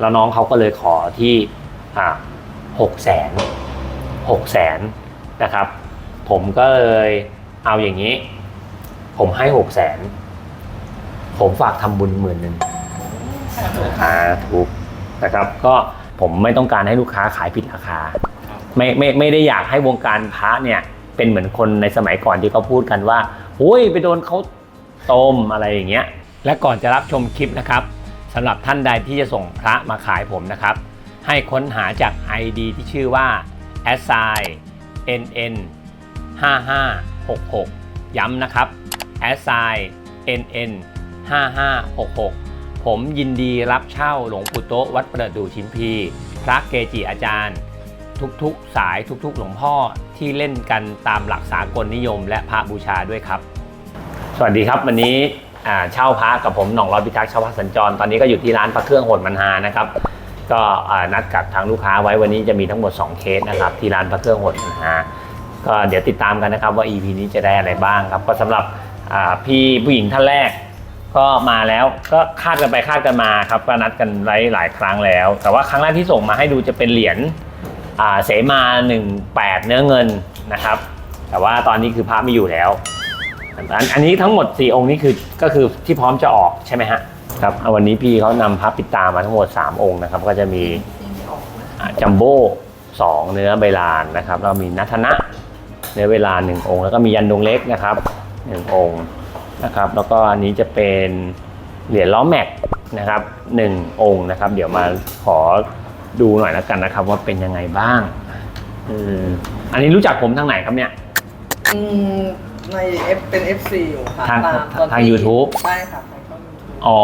แล้วน้องเขาก็เลยขอที่หกแสนหกแสนนะครับ ผมก็เลยเอาอย่างนี้ ผมให้หกแสนผมฝากทำบุญหมื่นหนึ่งอ่าถูกนะครับ ก็ผมไม่ต้องการให้ลูกค้าขายผิดราคา ไม่ไม่ไม่ได้อยากให้วงการพระเนี่ย เป็นเหมือนคนในสมัยก่อนที่เขาพูดกันว่าโอ้ยไปโดนเขาต้มอะไรอย่างเงี้ย และก่อนจะรับชมคลิปนะครับ สำหรับท่านใดที่จะส่งพระมาขายผมนะครับ ให้ค้นหาจาก ID ที่ชื่อว่า a s i nn 5566 ย้ำนะครับ a s i nn 5566 ผมยินดีรับเช่าหลวงปู่โตวัดประดู่ชิมพี พระเกจิอาจารย์ ทุกๆสายทุกๆ หลวงพ่อที่เล่นกันตามหลักสากลนิยมและพระบูชาด้วยครับ สวัสดีครับวันนี้ เช่าพระกับผมหน่องรอยพิทักษ์เช่าพระสัญจรตอนนี้ก็อยู่ที่ร้านพระเครื่องโหดมันฮานะครับก็นัดกับทางลูกค้าไว้วันนี้จะมีทั้งหมด 2 เคสนะครับที่ร้านพระเครื่องโหดมันฮาก็เดี๋ยวติดตามกันนะครับว่า EP นี้จะได้อะไรบ้างครับก็สำหรับพี่ผู้หญิงท่านแรกก็มาแล้วก็คาดกันไปคาดกันมาครับก็นัดกันไว้หลายครั้งแล้ว แต่ว่าครั้งแรกที่ส่งมาให้ดูจะเป็นเหรียญอ่าเสมา 18 เนื้อเงินนะครับ แต่ว่าตอนนี้คือพระไม่อยู่แล้ว อันอันนี้ทั้งหมด 4 องค์นี้คือก็คือที่พร้อมจะออกใช่ไหมฮะครับเอาวันนี้พี่เขานำพระปิดตามาทั้งหมด 3 องค์นะครับ ก็จะมีจัมโบ้สองเนื้อใบลานนะครับแล้วมีนัทนะเนื้อเวลาหนึ่งองค์ แล้วก็มียันดงเล็กนะครับหนึ่งองค์นะครับ แล้วก็อันนี้จะเป็นเหรียญล้อแม็กนะครับหนึ่งองค์นะครับ เดี๋ยวมาขอดูหน่อยแล้วกันนะครับ ว่าเป็นยังไงบ้างอืมอันนี้รู้จักผมทางไหนครับเนี่ย อืม ใน F เป็น FC อยู่ค่ะทางตามตอนทางที่ YouTube ใช่ค่ะทางช่อง YouTube อ๋อ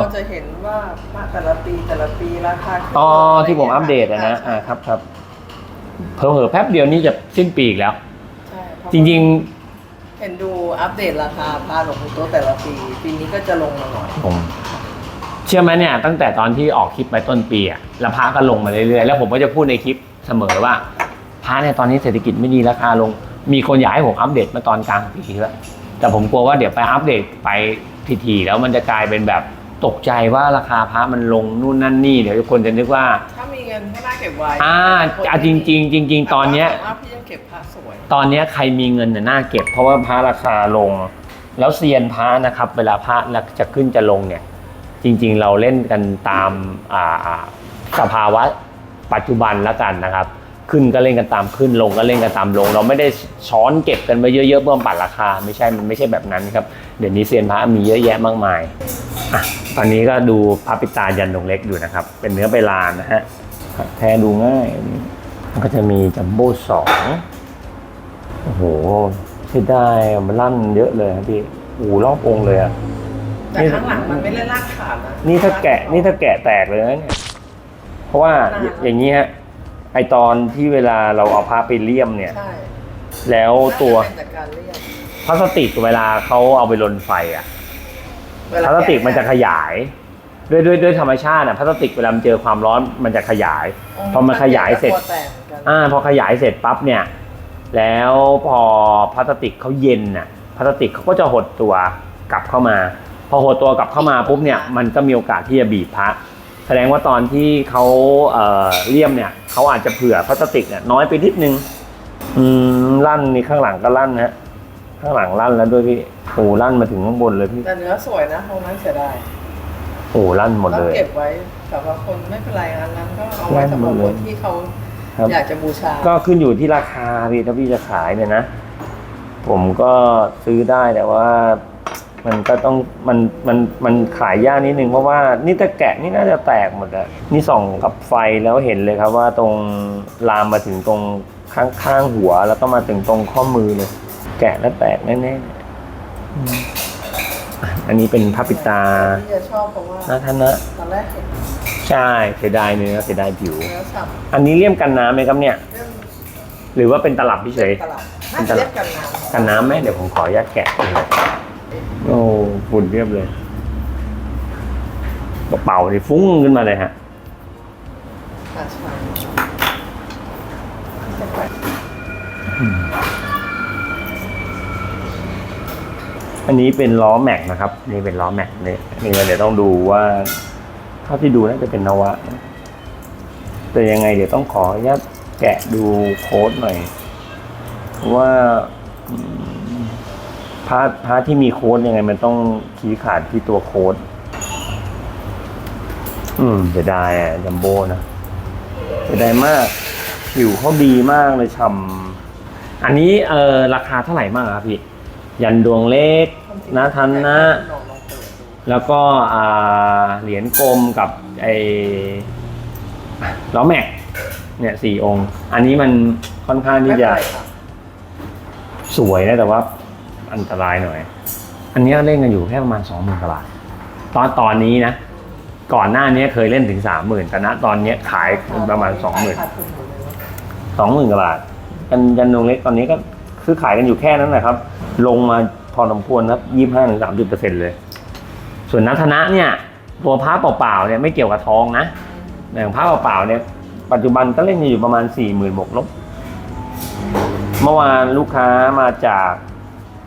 ก็จะเห็นว่าพระแต่ละปีแต่ละปีราคาขึ้นอ๋อลงที่ผมอัปเดตอะนะใช่อ่าครับครับเพิ่มๆแป๊บเดียวนี่จะสิ้นปีอีกแล้ว ใช่เพาะจริง เห็นดูอัปเดตราคาพระหลวงปู่โตะแต่ละปี ปีนี้ก็จะลงมาหน่อยๆ ผม เชื่อไหมเนี่ย ตั้งแต่ตอนที่ออกคลิปไปต้นปีอะแล้วพระก็ลงมาเรื่อยๆ แล้วผมก็จะพูดในคลิปเสมอว่าพระเนี่ยตอนนี้เศรษฐกิจไม่ดีราคาลง มีคนอยากให้ผมอัปเดตมาตอนกลางปีแล้วแต่ผมกลัวว่าเดี๋ยวไปอัปเดตไปทีๆแล้วมันจะกลายเป็นแบบตกใจว่าราคาพระมันลงนู่นนั่นนี่เดี๋ยวคนจะนึกว่า ถ้ามีเงินก็น่าเก็บไว้อ่าอะจริงๆจริง ๆ ตอนเนี้ยแต่ว่าพี่ยังเก็บพระสวย ตอนเนี้ยใครมีเงินน่ะน่าเก็บ เพราะว่าพระราคาลง แล้วเซียนพระนะครับ เวลาพระจะขึ้นจะลงเนี่ย จริง ๆ เราเล่นกันตามอ่าอ่าสภาวะปัจจุบันแล้วกันนะครับ ขึ้นก็เล่นกันตามขึ้นลงก็เล่นกันตามลง เราไม่ได้ช้อนเก็บกันไปเยอะๆเพื่อปั่นราคา ไม่ใช่มันไม่ใช่แบบนั้นครับเดี๋ยวนี้เซียนพระมีเยอะแยะมากมายอะตอนนี้ก็ดูพระปิตายันดงเล็กอยู่นะครับ เป็นเนื้อใบลานนะฮะแท้ดูง่ายอันนี้มันก็จะมีจัมโบ้สองโอ้โหใช้ได้อะมันลั่นเยอะเลยครับพี่โอ้โหรอบองค์เลยอะแต่ข้างหลังมันไม่ได้ลากขาดนะนี่ถ้าแกะนี่ถ้าแกะแตกเลยนะเนี่ยเพราะว่าน่ารักอย่างนี้ฮะ ไอตอนที่เวลาเราเอาผ้าไปเลี่ยมเนี่ย ใช่แล้วตัวน่าจะเป็นจากการเรียกพลาสติกเวลาเขาเอาไปลนไฟอะเวพลาลาสติกมันจะแขยาย ด้วยด้วยด้วยธรรมชาติอะพลาสติกเวลามันเจอความร้อนมันจะขยาย พอมันขยายเสร็จ ตัวแตกเหมือนกันอ่าพอขยายเสร็จปั๊บเนี่ย แล้วพอพลาสติกเขาเย็นน่ะพลาสติกเขาก็จะหดตัวกลับเข้ามา พอหดตัวกลับเข้ามาปุ๊บเนี่ย มันก็มีโอกาสที่จะบีบพระ แสดงว่าตอนที่เขาเอ่อเลี่ยมเนี่ยเขาอาจจะเผื่อพลาสติกเนี่ยน้อยไปนิดนึง อืมลั่นนี่ข้างหลังก็ลั่นนะฮะข้างหลังลั่นแล้วด้วยพี่โอ้ลั่นมาถึงข้างบนเลยพี่แต่เนื้อสวยนะตรงนั้นเสียดายโอ้ลั่นหมดต้อเลงยเก็บไว้สำหรับคนไม่เป็นไรอันนั้นก็เอาไว้สำหรับคนที่เขาครับอยากจะบูชา ก็ขึ้นอยู่ที่ราคาพี่ถ้าพี่จะขายเนี่ยนะ ผมก็ซื้อได้แต่ว่า มันก็ต้องมันมันมันขายยากนิดนึงเพราะว่านี่ตะแกะนี่น่าจะแตกหมดอะนี่ส่องกับไฟแล้วเห็นเลยครับว่าตรงลามมาถึงตรงข้างข้างหัว แล้วก็มาถึงตรงข้อมือเลย แกะแล้วแตกแน่ๆอืมอะอันนี้เป็นพระปิดตาที่จะชอบเพราะว่านะท่านนะตอนแรกเห็นใช่เสียดายเนื้อเสียดายผิวเนื้อสับอันนี้เลี่ยมกันน้ำไหมครับเนี่ย เรื่องหรือว่าเป็นตลับเฉยตลาดน่าจะเรียกกันนะกันน้ำไหมเดี๋ยวผมขออนุญาตแกะดู โอ้ฝุ่นเรียบเลยกระเป๋านี่ฟุ้งขึ้นมาเลยฮะอันนี้เป็นล้อแม็กนะครับ นี่เป็นล้อแม็กเนี่นี่เดี๋ยวต้องดูว่าเท่าที่ดูน่าจะเป็นนวะ แต่ยังไงเดี๋ยวต้องขออนุญาตแกะดูโค้ดหน่อย ว่าอืม พาร์ทพาร์ทที่มีโค้ดยังไงมันต้องชี้ขาดที่ตัวโค้ด อืมเสียดายอะจัมโบ้นะเสียดายมาก ผิวเขาดีมากเลยช่ำอันนี้เออราคาเท่าไหร่มากครับพี่ ยันดวงเล็กนะทันนะลองลองเปิดดูแล้วก็อ่าเหรียญกลมกับไอ้ล้อแม็ก เนี่ยสี่องค์ อันนี้มันค่อนข้างที่จะไม่เป็นไรครับสวยนะแต่ว่า อันตรายหน่อย อันนี้เล่นกันอยู่แค่ประมาณสองหมื่นกว่าบาทตอนตอนนี้นะ ก่อนหน้านี้เคยเล่นถึงสามหมื่นแต่ณตอนนี้ขายประมาณสองหมื่นสองหมื่นกว่าบาทกันยันดวงเล็กตอนนี้ก็ซื้อขายกันอยู่แค่นั้นแหละครับ ลงมาพอสมควรครับยี่ห้าถึงสามสิบเปอร์เซ็นเลย ส่วนนัทนะเนี่ยตัวพระเปล่าๆเนี่ยไม่เกี่ยวกับทองนะอย่างพระเปล่าๆเนี่ยปัจจุบันก็เล่นอยู่ประมาณสี่หมื่นบวกลบเมื่อวานลูกค้ามาจาก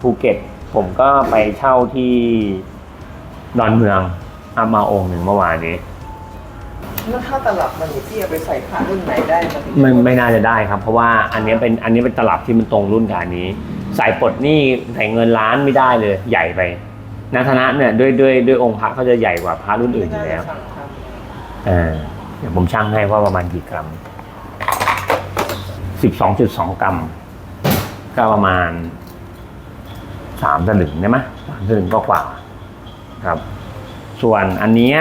ภูเก็ต ผมก็ไปเช่าที่ดอนเมืองเอามาองค์หนึ่งเมื่อวานนี้ แล้วถ้าตลับมันพี่เอาไปใส่ผ้ารุ่นไหนได้นะพี่ไม่ไม่น่าจะได้ครับ เพราะว่าอันนี้เป็นอันนี้เป็นตลับที่มันตรงรุ่นกับอันนี้ สายปลดหนี่ใส่เงินล้านไม่ได้เลย ใหญ่ไปนัทนะเนี่ยด้วยด้วยด้วยองค์พระเขาจะใหญ่กว่าพระรุ่นอื่นอยู่แล้วไม่น่าจะสั่งทเออเดี๋ยวผมชั่งให้ว่าประมาณกี่กรัมสิบสองจุดสองกรัมก็ประมาณ สามสลึงได้ไหมสามสลึงก็กว่าๆครับ ส่วนอันเนี้ย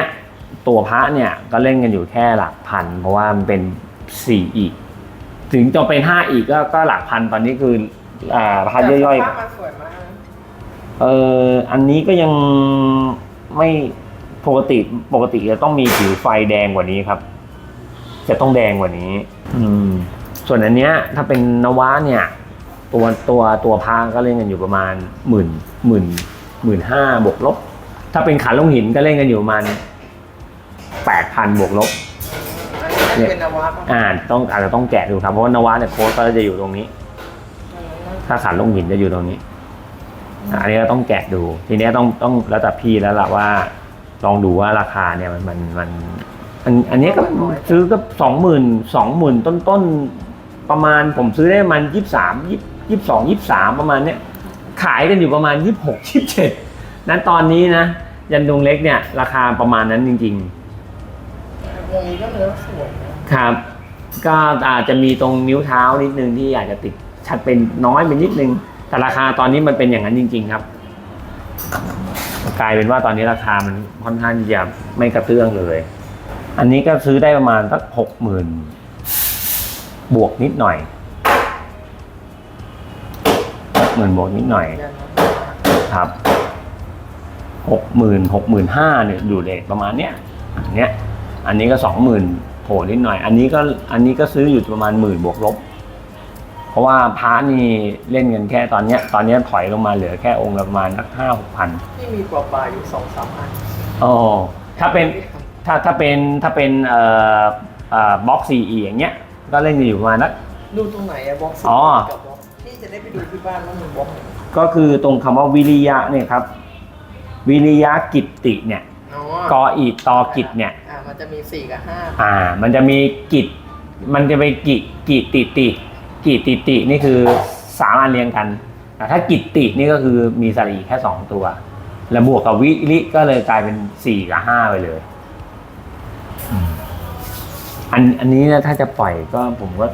ตัวพระเนี่ยก็เล่นกันอยู่แค่หลักพัน เพราะว่ามันเป็นสี่อีก ถึงจะเป็นห้าอีกก็ก็หลักพันตอนนี้คืออ่าำพันย่อยแต่สภาพมันสวยมากนะๆเอออันนี้ก็ยังไม่ปกติปกติจะต้องมีผิวไฟแดงกว่านี้ครับ จะต้องแดงกว่านี้ อืม ส่วนอันเนี้ย ถ้าเป็นนวะเนี่ย ตัวตัวตัวพางก็เล่นกันอยู่ประมาณหมื่นหมื่นหมื่นห้าบวกลบ ถ้าเป็นขันลงหินก็เล่นกันอยู่ประมาณแปดพันบวกลบอันนี้น่าจะเป็นนวะป่ะอ่าต้องอาจจะต้องแกะดูครับเพราะว่านวะเนี่ยโค้ดก็จะอยู่ตรงนี้ ถ้าขันลงหินจะอยู่ตรงนี้อันนี้เราต้องแกะดู ทีเนี้ยต้องต้องแล้วแต่พี่แล้วล่ะว่า ลองดูว่าราคาเนี่ยมันมันมันอันอันเนี้ยก็ซื้อก็สองหมื่นสองหมื่นต้นต้นๆประมาณผมซื้อได้ประมาณยี่สามยี่ ยี่สองยี่สามประมาณเนี้ยขายกันอยู่ประมาณยี่หกยี่เจ็ดนั้นตอนนี้นะ ยันดงเล็กเนี่ย ราคาประมาณนั้นจริงๆวงนี้ก็เนื้อสวยนะครับ ก็อาจจะมีตรงนิ้วเท้านิดนึงที่อาจจะติดชัดเป็นน้อยไปนิดนึง แต่ราคาตอนนี้มันเป็นอย่างนั้นจริง ๆ ครับ กลายเป็นว่าตอนนี้ราคามันค่อนข้างที่จะไม่กระเตื้องเลย อันนี้ก็ซื้อได้ประมาณสักหกหมื่นบวกนิดหน่อย หกหมื่นบวกนิดหน่อยยันนะครับหกหมื่นหกหมื่นห้าเนี่ยอยู่เลยประมาณเนี้ยอันเนี้ย อันนี้ก็สองหมื่นโผล่นิดหน่อย อันนี้ก็อันนี้ก็ซื้ออยู่ประมาณหมื่นบวกลบ เพราะว่าพระนี่เล่นกันแค่ตอนเนี้ย ตอนเนี้ยถอยลงมาเหลือแค่องค์ละประมาณสักห้าหกพันที่มีปลาปลาอยู่สองสามอันอ๋อถ้าเป็นถ้าถ้าเป็นถ้าเป็นเอ่อเอ่อบล็อกซีอย่างเงี้ย ก็เล่นกันอยู่ประมาณนักดูตรงไหนอะบล็อกอ๋อกับบล็อ กพี่จะได้ไปดูที่บ้านว่ามันบล็อกไหนก็คือตรงคำว่าวิริยะเนี่ยครับ วิริยะกิตติเนี่ยอ๋อกออีตอกิจเนี่ย อ่ามันจะมีสี่กับห้าอ่า มันจะมีกิจ มันจะไปกิกิติติกิติตินี่คือสามอันเรียงกันแต่ถ้ากิตตินี่ก็คือมีสรีแค่สองตัว แล้วบวกกับวิริก็เลยกลายเป็นสี่กับห้าไปเลยอืมอันอันนี้นะถ้าจะปล่อยก็ผมก็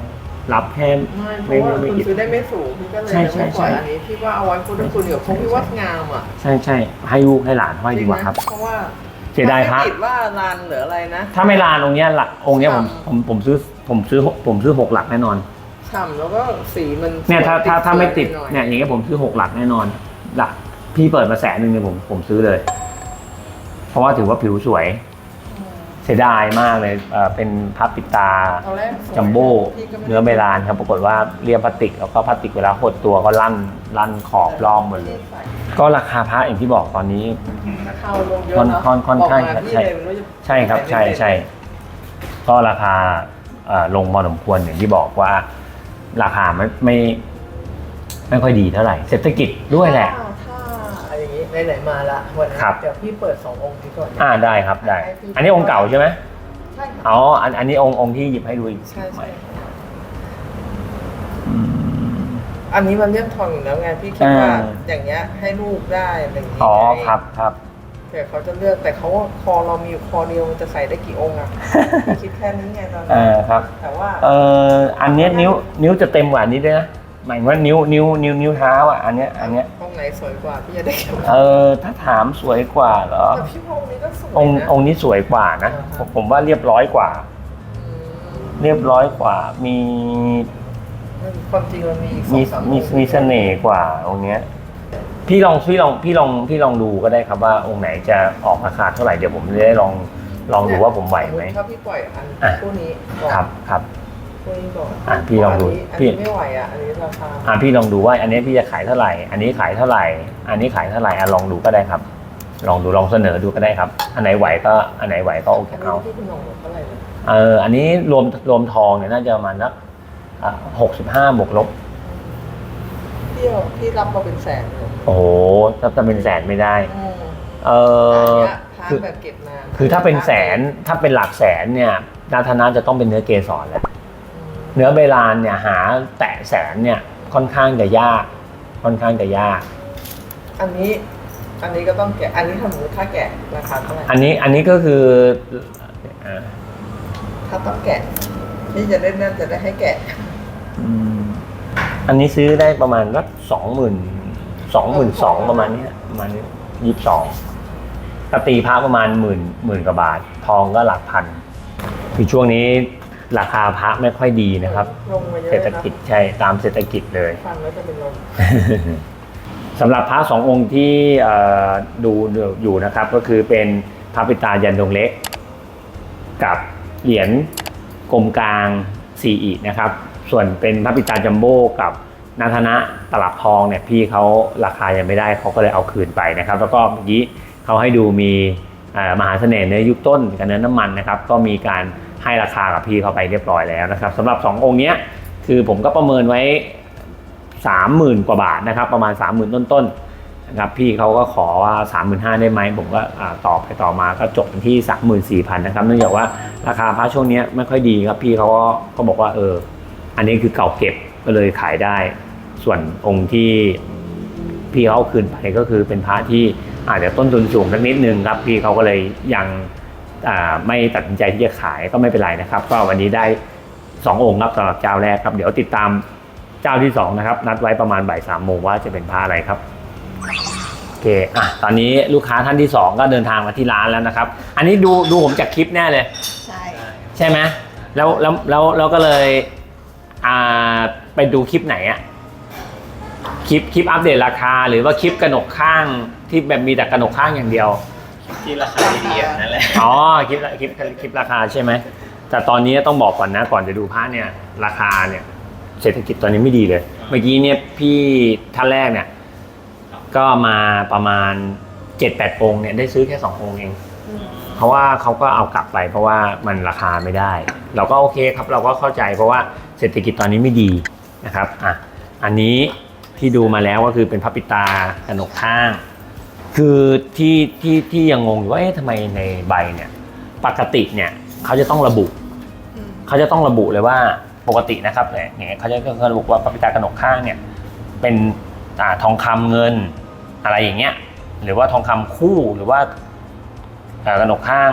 รับแค่ไม่เพราะว่าไม่คุณไม่ซื้อได้ไม่สูงพี่ก็เลยใช่ใช่ไม่ปล่อยใช่ อันนี้พี่ว่าเอาไว้พุทธคุณเดี๋ยวเพราะพี่ว่างามอะใช่ใช่ให้ลูกให้หลานห้อยดีกว่าครับ จงนะเพราะว่าเสียดายพระ ไม่ติดว่าลานหรืออะไรนะ ถ้าไม่ลานองค์เนี้ยหลักองค์เนี้ยผมผมผมซื้อผมซื้อผมซื้อหกหลักแน่นอน ฉ่ำแล้วก็สีมันเนี่ยถ้าถ้าถ้าไม่ติดหน่อยเนี่ยอย่างเงี้ยผมซื้อหกหลักแน่นอนหลักพี่เปิดมาแสนหนึ่งเนี่ยผมผมซื้อเลย เพราะว่าถือว่าผิวสวย เสียดายมากเลยเอ่อเป็นพับปิดตา ตอนแรกสวยจัมโบ้พี่ก็ไม่เนื้อเมลานครับปรากฏว่าเรียบพลาสติก แล้วก็พลาสติกเวลาหดตัวก็ลั่นลั่นขอบรอบหมดเลย ก็ราคาพระอย่างที่บอกตอนนี้เข้าลงเยอะค่อนเนาะค่อนค่อนบอกข้างมาใช่พี่เลยไม่รู้จะใช่ครับใช่ใช่ก็ราคาเอ่อลงพอสมควรอย่างที่บอกว่า ราคาไม่ไม่ไม่ค่อยดีเท่าไหร่ เศรษฐกิจด้วยแหละถ้าถ้าอะไรอย่างงี้ ไหนๆมาละวันนี้ครับ เดี๋ยวพี่เปิดสององค์นี้ก่อนนะ อ่าได้ครับได้อันนี้องค์เก่าใช่ไหมใช่ค่ะอ๋ออันอันนี้องค์องค์ที่หยิบให้ดูอีกใช่ใหม่ใช่อันนี้มันเลี่ยมทองอยู่แล้วไงพี่คิดว่าอ่า อย่างเงี้ยให้ลูกได้อะไรอย่างเงี้ยอ๋อครับครับแต่เขาจะเลือกแต่เขาว่าคอเรามีอยู่คอเดียวมันจะใส่ได้กี่องค์อะ พี่คิดแค่นี้ไงตอนเอนั้นอครับ แต่ว่าเอ่ออันเนี้ยนิ้วนิ้วจะเต็มกว่านี้ด้วยนะหมายถึงว่านิ้วนิ้วนิ้วนิ้วเท้าอะอันเนี้ยอันเนี้ยห้ องไหนสวยกว่าพี่จะได้เก็บเออถ้าถามสวยกว่าเหรอแต่พี่ว่าองค์นี้ก็สวยองค์นะองค์นี้สวยกว่านะอ่าฮะผมผมว่าเรียบร้อยกว่าอืมเรียบร้อยกว่า มีความจริงมันมีอีกสอมีงสามมีองค์มีเสน่ห์กว่าองค์เนี้ย พี่ลองพี่ลองพี่ลองพี่ลองดูก็ได้ครับว่าองค์ไหนจะออกราคาเท่าไหร่เดี๋ยวผมจะได้ลองลองดูว่าผมไหวไหม ถ้าพี่ปล่อยอันอะคู่นี้ก่อนครับครับ คู่นี้ก่อนอะพี่ลองดูนนี้อันพี่นี้ไม่ไหวอะ อันนี้ราคาอะพี่ลองดูว่าอันนี้พี่จะขายเท่าไหร่ อันนี้ขายเท่าไหร่ อันนี้ขายเท่าไหร่อะลองดูก็ได้ครับ ลองดูลองเสนอดูก็ได้ครับ อันไหนไหวก็อันไหนไหวก็โอเคอันนี้เอา ที่คุณหน่องบอกเท่าไหร่นะเอออันนี้รวมรวมทองเนี่ยน่าจะประมาณสักหกสิบห้าบวกลบ พี่เอาพี่รับมาเป็นแสนเลยโอ้โหถ้าจะเป็นแสนไม่ได้ อืมเออันอเนี้ยทานคือแบบเก็บนานคือถ้าเป็นแสนถ้าเป็นหลักแสนเนี่ยนาธนาจะต้องเป็นเนื้อเกสรแหละอืม เนื้อเบลานเนี่ยหาแตะแสนเนี่ยค่อนข้างจะยาก ค่อนข้างจะยาก อันนี้อันนี้ก็ต้องแกะ อันนี้ถ้าสมมติถ้าแกะราคาเท่าไหร่อันนี้อันนี้ก็คือเอ่อถ้าต้องแกะพี่จะได้นั่นจะได้ให้แกะอืมอันนี้ซื้อได้ประมาณสักสองหมื่นสองหมื่นสองประมาณเนี้ยประมาณยี่สิบสองกตีพระประมาณหมื่นหมื่นกว่าบาท ทองก็หลักพันคือช่วงนี้ ราคาพระไม่ค่อยดีนะครับ ลงมาเยอะเศรษฐกิจใช่ตามเศรษฐกิจเลย ฟังแล้วจะเป็นลมสำหรับพระสององค์ที่เอ่อดูอยู่นะครับก็คือเป็นพระปิตายันดงเล็ก กับเหรียญกลมกลางซีอีนะครับ ส่วนเป็นพระปิตาจัมโบ้กับนาธนะตลับทองเนี่ยพี่เขาราคายังไม่ได้เขาก็เลยเอาคืนไปนะครับ แล้วก็เมื่อกี้เขาให้ดูมีเอ่อมหาเสน่ห์เนื้อยุคต้นกับเนื้อน้ำมันนะครับ ก็มีการ ให้ราคากับพี่เขาไปเรียบร้อยแล้วนะครับสำหรับสององค์เนี้ยคือผมก็ประเมินไว้สามหมื่นกว่าบาทนะครับ ประมาณสามหมื่นต้นๆนะครับพี่เขาก็ขอว่าสามหมื่นห้าได้ไหมผมก็ตอบไปต่อมาก็จบที่สามหมื่นสี่พันนะครับเนื่องจากว่าราคาพระช่วงเนี้ยไม่ค่อยดีครับพี่เขาก็ก็บอกว่าเอออันนี้คือเก่าเก็บก็เลยขายได้ ส่วนองค์ที่พี่เขาคืนไปก็คือเป็นพระที่อาจจะต้นทุนสูงสักนิดนึงครับพี่เขาก็เลยยัง ไม่ตัดสินใจที่จะขายก็ไม่เป็นไรนะครับ ก็วันนี้ได้สององค์ครับสำหรับเจ้าแรกครับ เดี๋ยวติดตามเจ้าที่สองนะครับนัดไว้ประมาณบ่ายสามโมงว่าจะเป็นผ้าอะไรครับโอเคอะตอนนี้ลูกค้าท่านที่สองก็เดินทางมาที่ร้านแล้วนะครับ อันนี้ดูดูผมจากคลิปแน่เลย ใช่ใช่ไหมแล้วแล้วแล้วแล้วก็เลยอ่าไปดูคลิปไหนอะคลิปคลิปอัปเดตราคา หรือว่าคลิปกระหนกข้างที่แบบมีแต่กระหนกข้างอย่างเดียว ที่ราคาดีๆอย่างนั่นแหละ อ๋อคลิปคลิปคลิปราคาใช่ไหม แต่ตอนนี้ต้องบอกก่อนนะก่อนจะดูผ้าเนี่ยราคาเนี่ยเศรษฐกิจตอนนี้ไม่ดีเลย เมื่อกี้เนี่ยพี่ท่านแรกเนี่ยก็มาประมาณ7จ็ดแปดองค์เนี่ยได้ซื้อแค่สององค์เอง เพราะว่าเขาก็เอากลับไป เพราะว่ามันราคาไม่ได้ เราก็โอเคครับเราก็เข้าใจเพราะว่าเศรษฐกิจตอนนี้ไม่ดีนะครับอะอันนี้ที่ดูมาแล้วก็คือเป็นพระปิตากระหนกข้าง คือที่ที่ที่ยังงงอยู่ว่าเอ๊ะทำไมในใบเนี่ย ปกติเนี่ยเขาจะต้องระบุ เขาจะต้องระบุเลยว่าปกตินะครับเนี่ยอย่างเงี้ยเขาจะระบุว่าพระปิตากนกข้างเนี่ยเป็นอ่าทองคำเงินอะไรอย่างเงี้ยหรือว่าทองคำคู่หรือว่าอ่ากนกข้าง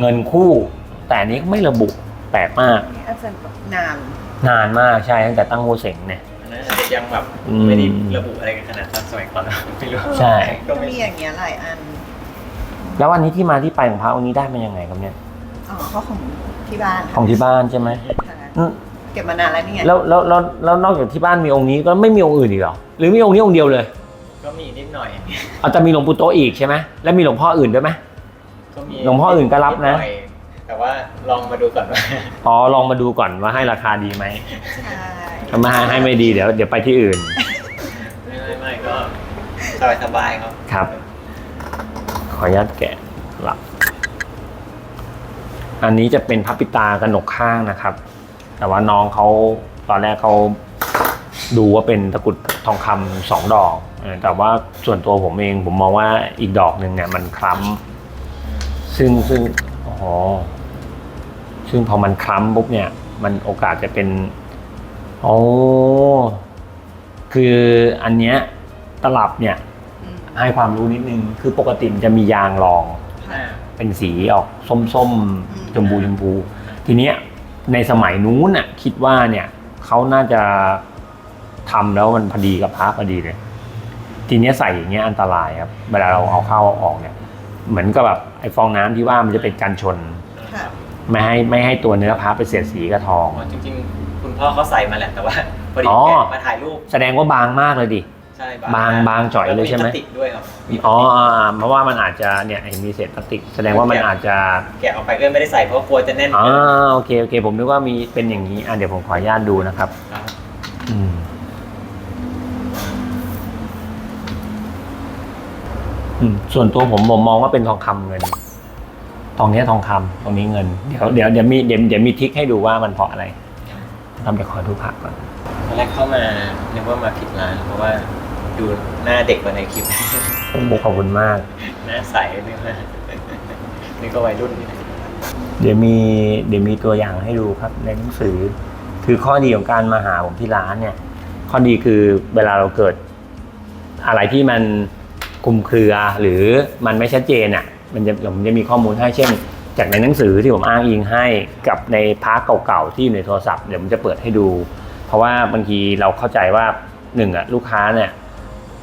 เงินคู่ แต่อันนี้ไม่ระบุแปลกมากอาจารย์นานนานมากใช่ตั้งแต่ตั้งโมเสงเนี่ย ยังแบบอืมไม่ได้ระบุอะไรกันขนาดนั้นสมัยก่อนนะไม่รู้ใช่ ก็ก็ไม่มีอย่างเงี้ยหลายอันแล้ววันนี้ที่มาที่ไปของพระองค์นี้ได้มายังไงครับเนี่ยอ๋อเขาของที่บ้านของที่บ้านใช่ไหมค่ะอืมเก็บมานานแล้วนี่ไงแล้วแล้วแล้วแล้วนอกจากที่บ้านมีองค์นี้ก็ไม่มีองค์อื่นอีกเหรอหรือมีองค์นี้องค์เดียวเลยก็มีนิดหน่อย เอาจะมีหลวงปู่โตะอีกใช่ไหมแล้วมีหลวงพ่ออื่นด้วยไหม ก็มีหลวงพ่ออื่นก็รับนะ ดหอยแต่ว่าลองมาดูก่อนว่าอ๋อลองมาดูก่อนว่าให้ราคาดีไหมใช่ ถ้าไม่ให้ให้ไม่ดีเดี๋ยวเดี๋ยวไปที่อื่น ไม่ไม่ไม่ก็สบายสบายๆครับ ครับ ขออนุญาตแกะหลับ อันนี้จะเป็นพับปิตากระหนกข้างนะครับ แต่ว่าน้องเขาตอนแรกเขาดูว่าเป็นตะกรุดทองคำสองดอกเออแต่ว่าส่วนตัวผมเองผมมองว่าอีกดอกหนึ่งเนี่ยมันคล้ำซึ่งซึ่งอ๋อซึ่งพอมันคล้ำปุ๊บเนี่ย มันโอกาสจะเป็น อ๋อคืออันเนี้ยตลับเนี่ยอืมให้ความรู้นิดนึง คือปกติมันจะมียางรอง ค่ะ เป็นสีออกส้มอืมๆชมพูชมพู ทีเนี้ยในสมัยนู้นน่ะคิดว่าเนี่ยเขาน่าจะทำแล้วมันพอดีกับพระพอดีเลย ทีเนี้ยใส่อย่างเงี้ยอันตรายครับ เวลาเราเอาเข้าเอาออกเนี่ย เหมือนกับแบบไอ้ฟองน้ำที่ว่ามันจะเป็นการชน ค่ะ ไม่ให้ไม่ให้ตัวเนื้อพระไปเสียดสีกับทองอ๋อจริงๆ คุณพ่อเขาใส่มาแหละแต่ว่าพอดีอ๋อ แกะมาถ่ายรูปแสดงว่าบางมากเลยดิ ใช่บางบางจ่อยเลยใช่ไหม แวพาสติกด้วยครับอ๋ออ่าเพราะว่ามันอาจจะเนี่ยเห็นมีเศษพลาสติก แสดงว่ามันอาจจะแกะออกไปก็ไม่ได้ใส่เพราะว่ากลัวจะแน่นอ่าโอเคโอเค ผมนึกว่ามีเป็นอย่างนี้อะเดี๋ยวผมขออนุญาตดูนะครับ ครับอืมอืม ส่วนตัวผมผมมองว่าเป็นทองคำเงิน ตรงเนี้ยทองคำตรงนี้เงิน เดี๋ยวเดี๋ยวเดี๋ยวมีเดี๋ยวเดี๋ยวมีทริคให้ดูว่ามันเพราะอะไร ทำไปขอดูผักก่อนตอนแรกเข้ามานึกว่ามาผิดร้านเพราะว่าดูหน้าเด็กกว่าในคลิปโอ้โหขอบคุณมาก หน้าใสนึกว่านี่ก็วัยรุ่นนี่นะเดี๋ยวมีเดี๋ยวมีตัวอย่างให้ดูครับในหนังสือ คือข้อดีของการมาหาผมที่ร้านเนี่ย ข้อดีคือเวลาเราเกิด อะไรที่มันคลุมเครือหรือมันไม่ชัดเจนอะ มันจะผมจะมีข้อมูลให้เช่น จากในหนังสือที่ผมอ้างอิงให้กับในพาร์ทเก่าๆที่อยู่ในโทรศัพท์เดี๋ยวผมจะเปิดให้ดู เพราะว่าบางทีเราเข้าใจว่าหนึ่งอะลูกค้าเนี่ย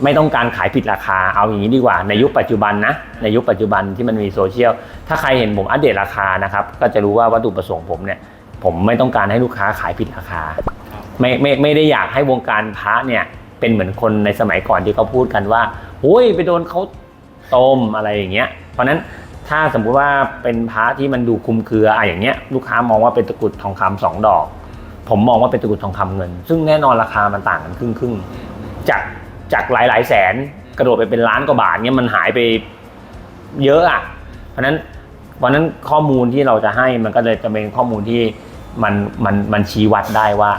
ไม่ต้องการขายผิดราคาเอาอย่างนี้ดีกว่าในยุคปัจจุบันนะในยุคปัจจุบันที่มันมีโซเชียลถ้าใครเห็นผมอัปเดตราคานะครับก็จะรู้ว่าวัตถุประสงค์ผมเนี่ยผมไม่ต้องการให้ลูกค้าขายผิดราคา ไม่ไม่ไม่ได้อยากให้วงการพระเนี่ยเป็นเหมือนคนในสมัยก่อนที่เขาพูดกันว่าโอ้ยไปโดนเขาต้มอะไรอย่างเงี้ยเพราะนั้น ถ้าสมมุติว่าเป็นพระที่มันดูคุมเครืออะอย่างเงี้ยลูกค้ามองว่าเป็นตะกรุดทองคำสองดอก ผมมองว่าเป็นตะกรุดทองคำเงิน ซึ่งแน่นอนราคามันต่างกันครึ่งครึ่งจากจากหลายหลายแสนกระโดดไปเป็นล้านกว่าบาทเนี่ยมันหายไปเยอะอะ เพราะฉะนั้นวันนั้นข้อมูลที่เราจะให้มันก็เลยจะเป็นข้อมูลที่มันมันมันชี้วัดได้ว่า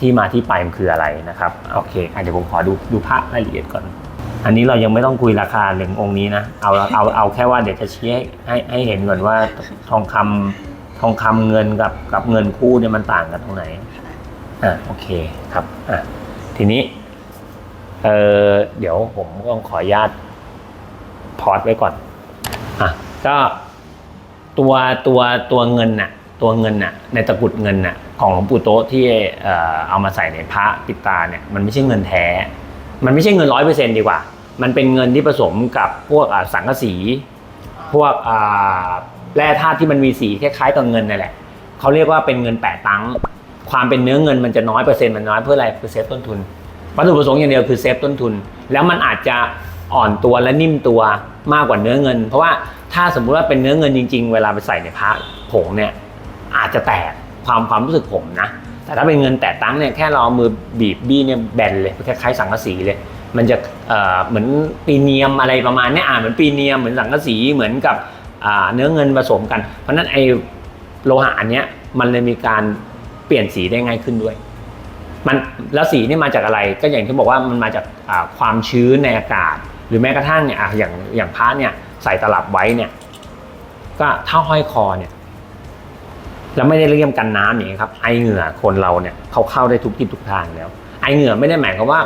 ที่มาที่ไปมันคืออะไรนะครับ โอเคเดี๋ยวผมขอดูดูภาพรายละเอียดก่อน อันนี้เรายังไม่ต้องคุยราคาหรียญองค์นี้นะเอาเอาเอาแค่ว่าเดี๋ยวจะชี้ให้ให้ให้เห็นก่อนว่าทองคำทองคำเงินกับกับเงินคู่เนี่ยมันต่างกันตรงไหนอ่าโอเคครับอะทีนี้เออเดี๋ยวผมต้องขออนุญาตพอดไว้ก่อนอะก็ตัวตัวตัวเงินน่ะตัวเงินน่ะในตะกุดเงินน่ะของหลวงปู่โต๊ะที่เอ่อเอามาใส่ในพระปิดตาเนี่ยมันไม่ใช่เงินแท้ มันไม่ใช่เงินร้อยเปอร์เซ็นดีกว่า มันเป็นเงินที่ผสมกับพวกสังกะสี พวกแร่ธาตุที่มันมีสีคล้ายๆกับเงินนั่นแหละเขาเรียกว่าเป็นเงินแปะตังค์ความเป็นเนื้อเงินมันจะน้อยเปอร์เซ็นต์มันน้อยเพื่ออะไรเพื่อเซฟต้นทุนวัตถุประสงค์อย่างเดียวคือเซฟต้นทุน แล้วมันอาจจะอ่อนตัวและนิ่มตัวมากกว่าเนื้อเงิน เพราะว่าถ้าสมมุติว่าเป็นเนื้อเงินจริง ๆ เวลาไปใส่ในพระผงเนี่ยอาจจะแตกความความรู้สึกผมนะ แต่ถ้าเป็นเงินแตะตังเนี่ยแค่เราเอามือบีบบี้เนี่ยแบนเลยคล้ายๆสังกะสีเลย มันจะเอ่อเหมือนปีเนียมอะไรประมาณเนี้ยอ่านเหมือนปีเนียมเหมือนสังกะสีเหมือนกับอ่าเนื้อเงินผสมกัน เพราะนั้นไอโลหะอันเนี้ยมันเลยมีการเปลี่ยนสีได้ง่ายขึ้นด้วย มันแล้วสีนี่มาจากอะไรก็อย่างที่บอกว่ามันมาจากความชื้นในอากาศ หรือแม้กระทั่งเนี่ยอะอย่างอย่างพระเนี่ยใส่ตลับไว้เนี่ยก็ถ้าห้อยคอเนี่ย แล้วไม่ได้เลี่ยมกันน้ำอย่างนี้ครับไอเหงื่อคนเราเนี่ยเขาเข้าได้ทุกทิศทุกทางแล้ว ไอเหงื่อไม่ได้หมายความว่า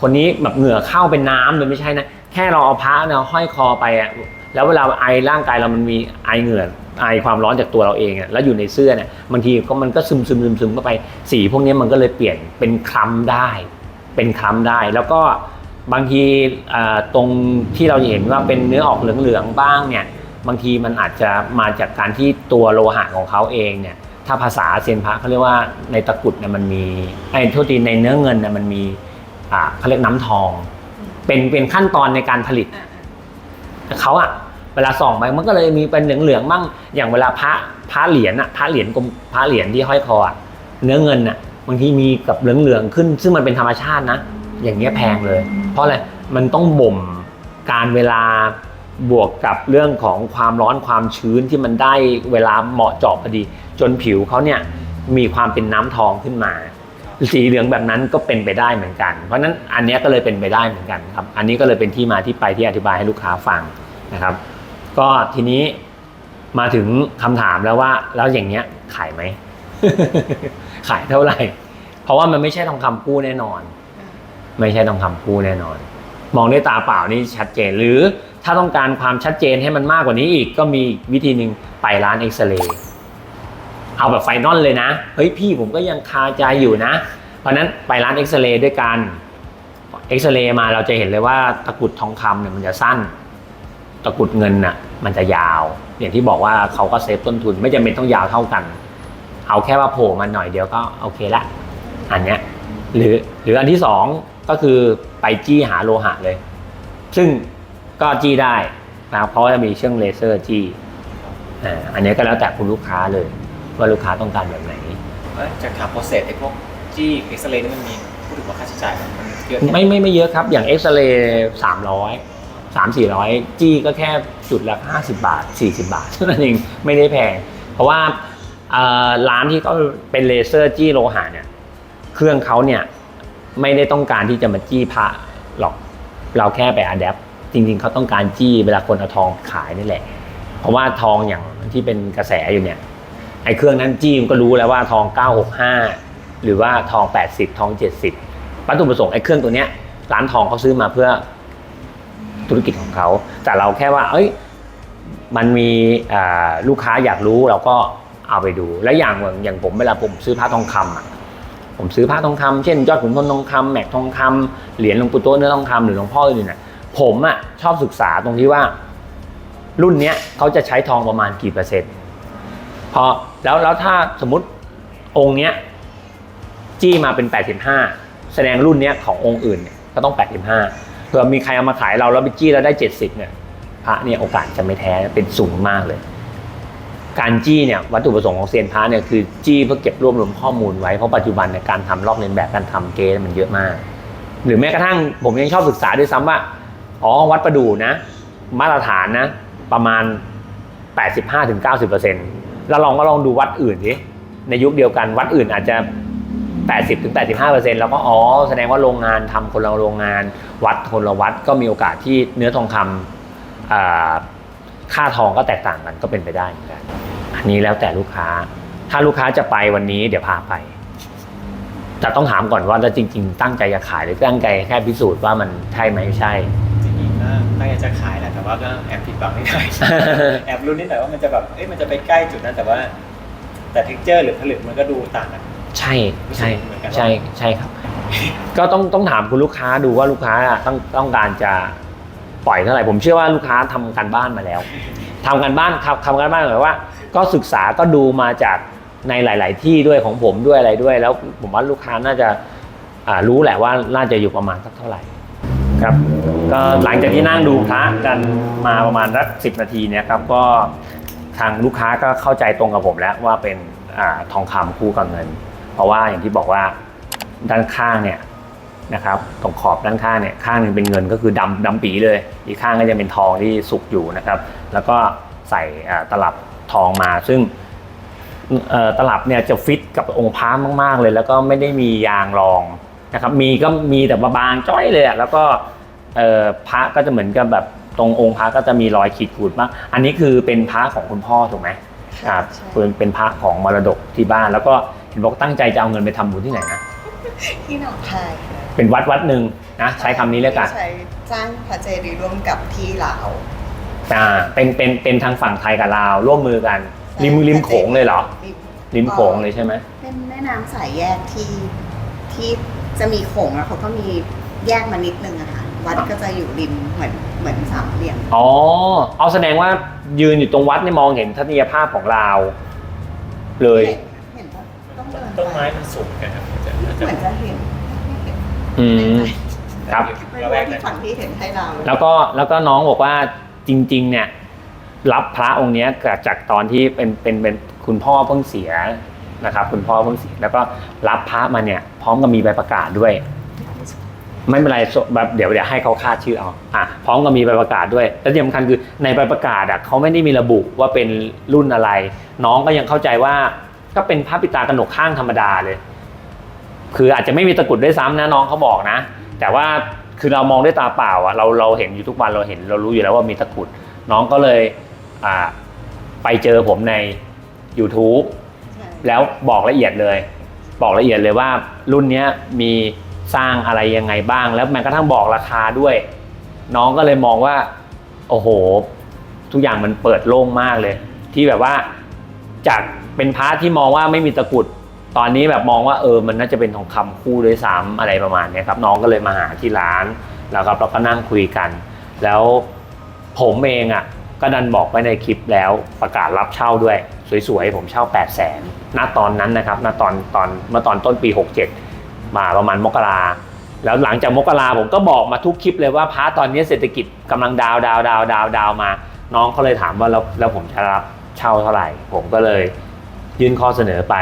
คนนี้แบบเหงื่อเข้าเป็นน้ำเลยไม่ใช่นะแค่เราเอาผ้าเนี่ยห้อยคอไปอะแล้วเวลาไอร่างกายเรามันมีไอเหงื่อไอความร้อนจากตัวเราเองอะแล้วอยู่ในเสื้อเนี่ยบางทีก็มันก็ซึมซึมซึมซึมเข้าไปสีพวกนี้มันก็เลยเปลี่ยนเป็นคล้ำได้ เป็นคล้ำได้ แล้วก็บางทีตรงที่เราเห็นว่าเป็นเนื้อออกเหลืองๆบ้างเนี่ย บางทีมันอาจจะมาจากการที่ตัวโลหะของเขาเองเนี่ยถ้าภาษาเซียนพระเขาเรียกว่าในตะกุดเนี่ยมันมีไอ้โทษทีในเนื้อเงินเนี่ยมันมีอ่าเขาเรียกน้ำทอง เป็นเป็นขั้นตอนในการผลิตแต่เขาอะเวลาส่องไปมันก็เลยมีเป็นเหลืองๆบ้างอย่างเวลาพระพระเหรียญอะพระเหรียญกลมพระเหรียญที่ห้อยคออะเนื้อเงินอะบางทีมีกับเหลืองๆขึ้น ซึ่งมันเป็นธรรมชาตินะอย่างเงี้ยแพงเลย เพราะอะไรมันต้องบ่มการเวลา บวกกับเรื่องของความร้อนความชื้นที่มันได้เวลาเหมาะเจาะพอดี จนผิวเขาเนี่ยมีความเป็นน้ำทองขึ้นมาสีเหลืองแบบนั้นก็เป็นไปได้เหมือนกัน เพราะฉะนั้นอันนี้ก็เลยเป็นไปได้เหมือนกันครับ อันนี้ก็เลยเป็นที่มาที่ไปที่อธิบายให้ลูกค้าฟังนะครับ ก็ทีนี้มาถึงคำถามแล้วว่า แล้วอย่างเงี้ยขายไหม ขายเท่าไหร่ เพราะว่ามันไม่ใช่ทองคำคู่แน่นอน ไม่ใช่ทองคำคู่แน่นอน มองด้วยตาเปล่านี่ชัดเจนหรือ ถ้าต้องการความชัดเจนให้มันมากกว่านี้อีก ก็มีวิธีหนึ่งไปร้านเอ็กซเรย์เอาแบบไฟนอลเลยนะ เฮ้ยพี่ผมก็ยังคาใจอยู่นะ เพราะนั้นไปร้านเอ็กซเรย์ด้วยกันเอ็กซเรย์มาเราจะเห็นเลยว่าตะกุดทองคำเนี่ยมันจะสั้น ตะกุดเงินน่ะมันจะยาว อย่างที่บอกว่าเขาก็เซฟต้นทุนไม่จำเป็นต้องยาวเท่ากัน เอาแค่ว่าโผล่มาหน่อยเดียวก็โอเคละ อันเนี้ยหรือหรืออันที่สองก็คือไปจี้หาโลหะเลย ซึ่ง ก็จี้ได้นะครับเพราะว่าจะมีเครื่องเลเซอร์จี้อ่าอันเนี้ยก็แล้วแต่คุณลูกค้าเลยว่าลูกค้าต้องการแบบไหนว่าจากถามโปรเซสไอ้พวกจี้เอ็กซเรย์นี่มันมีพูดถึงว่าค่าใช้จ่ายมันเยอะแค่หนไม่ไม่ไม่เยอะครับอย่างเอ็กซเรย์สามร้อยสามสี่ร้อยจี้ก็แค่จุดละห้าสิบาทสี่สิบาทเท่านั้นเองไม่ได้แพง เพราะว่าเอ่อร้านที่เขาเป็นเลเซอร์จี้โลหะเนี่ยเครื่องเขาเนี่ยไม่ได้ต้องการที่จะมาจี้พระหรอก เราแค่ไปอัดแอป จริง ๆเขาต้องการจี้เวลาคนเอาทองขายนี่แหละ เพราะว่าทองอย่างที่เป็นกระแสอยู่เนี่ยไอ้เครื่องนั้นจี้มันก็รู้แล้วว่าทอง 965 หรือว่าทอง 80 ทอง 70วัตถุประสงค์ไอ้เครื่องตัวเนี้ยร้านทองเขาซื้อมาเพื่อธุรกิจของเขา แต่เราแค่ว่า เอ้ย มันมีลูกค้าอยากรู้เราก็เอาไปดู และอย่างอย่างผมเวลาผมซื้อพระทองคำอะผมซื้อพระทองคำเช่นยอดขุนพลทองคำแหมกทองคำเหรียญหลวงปู่โตเนื้อทองคำหรือหลวงพ่ออื่นน่ะ ผมอะชอบศึกษาตรงที่ว่า รุ่นเนี้ยเขาจะใช้ทองประมาณกี่เปอร์เซ็นต์พอแล้วแล้วถ้าสมมติองค์เนี้ยจี้มาเป็น 85 แสดงรุ่นเนี้ยขององค์อื่นเนี่ยก็ต้อง 85เผื่อมีใครเอามาขายเราแล้วไปจี้แล้วได้ 70เนี่ยพระเนี่ยโอกาสจะไม่แท้เป็นสูงมากเลย การจี้เนี่ยวัตถุประสงค์ของเซียนพระเนี่ยคือจี้เพื่อเก็บรวบรวมข้อมูลไว้เพราะปัจจุบันเนี่ยการทำลอกเลียนแบบการทำเกมันเยอะมาก หรือแม้กระทั่งผมยังชอบศึกษาด้วยซ้ำว่า อ๋อวัดประดูนะ มาตรฐานนะ ประมาณ 85-90%แล้วลองก็ลองดูวัดอื่นสิในยุคเดียวกันวัดอื่นอาจจะ 80-85%แล้วก็อ๋อแสดงว่าโรงงานทำคนละโรงงาน วัดคนละวัดก็มีโอกาสที่เนื้อทองคำอ่าค่าทองก็แตกต่างกันก็เป็นไปได้เหมือนกันอันนี้แล้วแต่ลูกค้า ถ้าลูกค้าจะไปวันนี้เดี๋ยวพาไปแต่ต้องถามก่อนว่าแล้วจริง ๆ ตั้งใจจะขายหรือตั้งใจแค่พิสูจน์ว่ามันใช่ไหมไม่ใช่ ตั้งใจจะขายแหละแต่ว่าก็แอบผิดหวังนิดหน่อย แอบรู้นิดหน่อยว่ามันจะแบบเอ้ยมันจะไปใกล้จุดนั้นแต่ว่า แต่เท็กเจอร์หรือผลึกมันก็ดูต่างกัน ใช่ใช่เหมือนกันใช่ใช่ครับ ก็ต้องต้องถามคุณลูกค้าดูว่าลูกค้าต้องต้องการจะปล่อยเท่าไหร่ผมเชื่อว่าลูกค้าทำการบ้านมาแล้วทำการบ้านทำทำการบ้านหมายว่า ก็ศึกษาก็ดูมาจากในหลาย ๆ ที่ด้วยของผมด้วยอะไรด้วย แล้วผมว่าลูกค้าน่าจะอ่ารู้แหละว่าน่าจะอยู่ประมาณสักเท่าไหร่ ครับก็หลังจากที่นั่งดูพระกันมาประมาณสักสินาทีเนี่ยครับก็ทางลูกค้าก็เข้าใจตรงกับผมแล้วว่าเป็นอทองคำคู่กับเงิน เพราะว่าอย่างที่บอกว่าด้านข้างเนี่ยนะครับตรงขอบด้านข้างเนี่ยข้างหนึงเป็นเงินก็คือดำดำปีเลย อีกข้างก็จะเป็นทองที่สุกอยู่นะครับ แล้วก็ใส่ตลับทองมา ซึ่งตลับเนี่ยจะฟิตกับองค์พระมาก ๆ เลย แล้วก็ไม่ได้มียางรอง นะครับมีก็มีแต่บางๆจ้อยเลยอะแล้วก็เอ่อพระก็จะเหมือนกับแบบตรงองค์พระก็จะมีรอยขีดขูดมากอันนี้คือเป็นพระของคุณพ่อถูกไหมครับใช่เป็นเป็นพระของมรดกที่บ้าน แล้วก็เห็นบอกตั้งใจจะเอาเงินไปทำบุญที่ไหนนะที่หนองคายค่ะเป็นวัดวัดหนึ่งนะใช้คำนี้แล้วกันใช้สร้างพระเจดีย์ร่วมกับที่ลาวอ่าเป็นเป็นเป็นทางฝั่งไทยกับลาวร่วมมือกันริมริมโขงเลยเหรอริมริมโขงเลยใช่ไหมเป็นแม่น้ำสายแยกที่ที่ จะมีโขงแล้วเขาก็มีแยกมานิดนึงอะค่ะวัดก็จะอยู่ริมเหมือนเหมือนสามเหลี่ยมอ๋อ เอาแสดงว่ายืนอยู่ตรงวัดนี่มองเห็นทัศนียภาพของลาว เลย เห็นเห็นปะต้องเดินปต้นไม้มันสูงกันครับจะจะเหมือนจะเห็นอืม ครับ ไม่ระรู้แวว่ากนั้ที่นฝั่งที่เห็นให้เราแล้วก็แล้วก็น้องบอกว่าจริง ๆ เนี่ย รับพระองค์เนี้ยจากจากตอนที่เป็นเป็นเป็นคุณพ่อเพิ่งเสีย นะครับคุณพ่อเพิ่งเสียแล้วก็รับพระมาเนี่ยพร้อมกับมีใบประกาศด้วย ไม่เป็นไรแบบเดี๋ยวเดี๋ยวให้เขาคาดชื่อเอาอะพร้อมกับมีใบประกาศด้วยและที่สำคัญคือในใบประกาศอะเขาไม่ได้มีระบุว่าเป็นรุ่นอะไร น้องก็ยังเข้าใจว่าก็เป็นพระปิตากระหนกข้างธรรมดาเลย คืออาจจะไม่มีตะกุดด้วยซ้ำนะน้องเขาบอกนะ แต่ว่าคือเรามองด้วยตาเปล่าอะเราเราเห็นอยู่ทุกวันเราเห็นเรารู้อยู่แล้วว่ามีตะกุด น้องก็เลยอ่าไปเจอผมใน YouTube แล้วบอกละเอียดเลย บอกละเอียดเลยว่ารุ่นนี้มีสร้างอะไรยังไงบ้าง แล้วแม้กระทั่งบอกราคาด้วย น้องก็เลยมองว่า โอ้โห ทุกอย่างมันเปิดโล่งมากเลย ที่แบบว่าจากเป็นพาร์ทที่มองว่าไม่มีตะกรุดตอนนี้แบบมองว่าเออมันน่าจะเป็นทองคำคู่ด้วยซ้ำอะไรประมาณนี้ครับ น้องก็เลยมาหาที่ร้านแล้วครับเราก็นั่งคุยกัน แล้วผมเองอะก็ดันบอกไว้ในคลิปแล้วประกาศรับเช่าด้วย สวยๆ ผมเช่า 8 0 0แสนณตอนนั้นนะครับณตอนตอนเมื่อตอนต้นปี 67 มาประมาณมกราแล้วหลังจากมกราผมก็บอกมาทุกคลิปเลยว่าพาร์ตอนนี้เศรษฐกิจกำลังดาวดาวดาวดาวดาวมา น้องเขาเลยถามว่าแล้วแล้วผมจะรับเช่าเท่าไหร่ ผมก็เลยยื่นข้อเสนอไป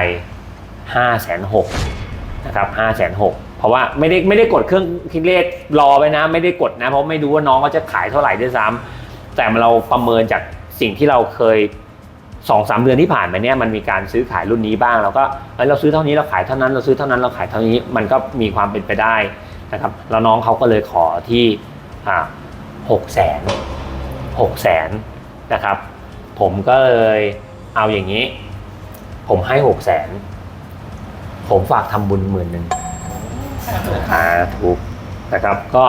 5 6 0 0 0นะครับ5 6 0 0 0เพราะว่าไม่ได้ไม่ได้กดเครื่องคิดเลขรอไว้นะ ไม่ได้กดนะ เพราะไม่รู้ว่าน้องเขาจะขายเท่าไหร่ด้วยซ้ำแต่เราประเมินจากสิ่งที่เราเคย สองสามเดือนที่ผ่านมาเนี่ยมันมีการซื้อขายรุ่นนี้บ้างแล้วก็เอ้ยเราซื้อเท่านี้เราขายเท่านั้นเราซื้อเท่านั้นเราขายเท่านี้มันก็มีความเป็นไปได้นะครับแล้วน้องเขาก็เลยขอที่อ่าหกแสนหกแสนนะครับ ผมก็เลยเอาอย่างนี้ ผมให้หกแสนผมฝากทำบุญหมื่นหนึ่งอ่าถูกนะครับ ก็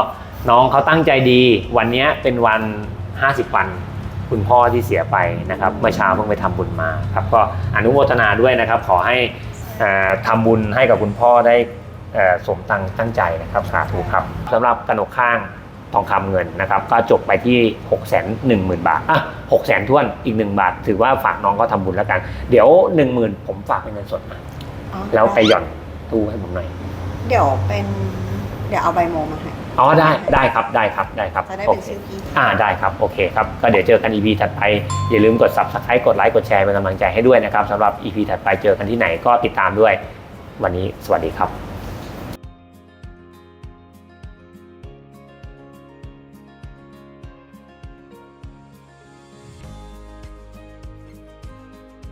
น้องเขาตั้งใจดีวันเนี้ยเป็นวัน 50 วัน คุณพ่อที่เสียไปนะครับเมื่อเช้าเพิ่งไปทำบุญมาครับก็อนุโมทนาด้วยนะครับ ขอให้เอ่อทำบุญให้กับคุณพ่อได้เอ่อสมตั้งตั้งใจนะครับสาธุครับสำหรับกระหนกข้างทองคำเงินนะครับก็จบไปที่6กแสนหนึ่งหมื่นบาทอะหกแสนท้วนอีก 1 บาท ถือว่าฝากน้องก็ทำบุญแล้วกัน เดี๋ยว 1 0,000 ผมฝากเป็นเงินสดมาอ๋อแล้วไปหย่อนตู้ให้ผมหน่อย เดี๋ยวเป็นเดี๋ยวเอาใบโมมาให้อ๋อได้ได้ครับได้ครับได้ครับจะได้โอเป็นเคชื่อพี่ อ่าได้ครับโอเคครับก็เดี๋ยวเจอกัน EP ถัดไป อย่าลืมกด subscribe กดไลค์กดแชร์เป็นกำลังใจให้ด้วยนะครับสำหรับ EP ถัดไปเจอกันที่ไหนก็ติดตามด้วย วันนี้สวัสดีครับ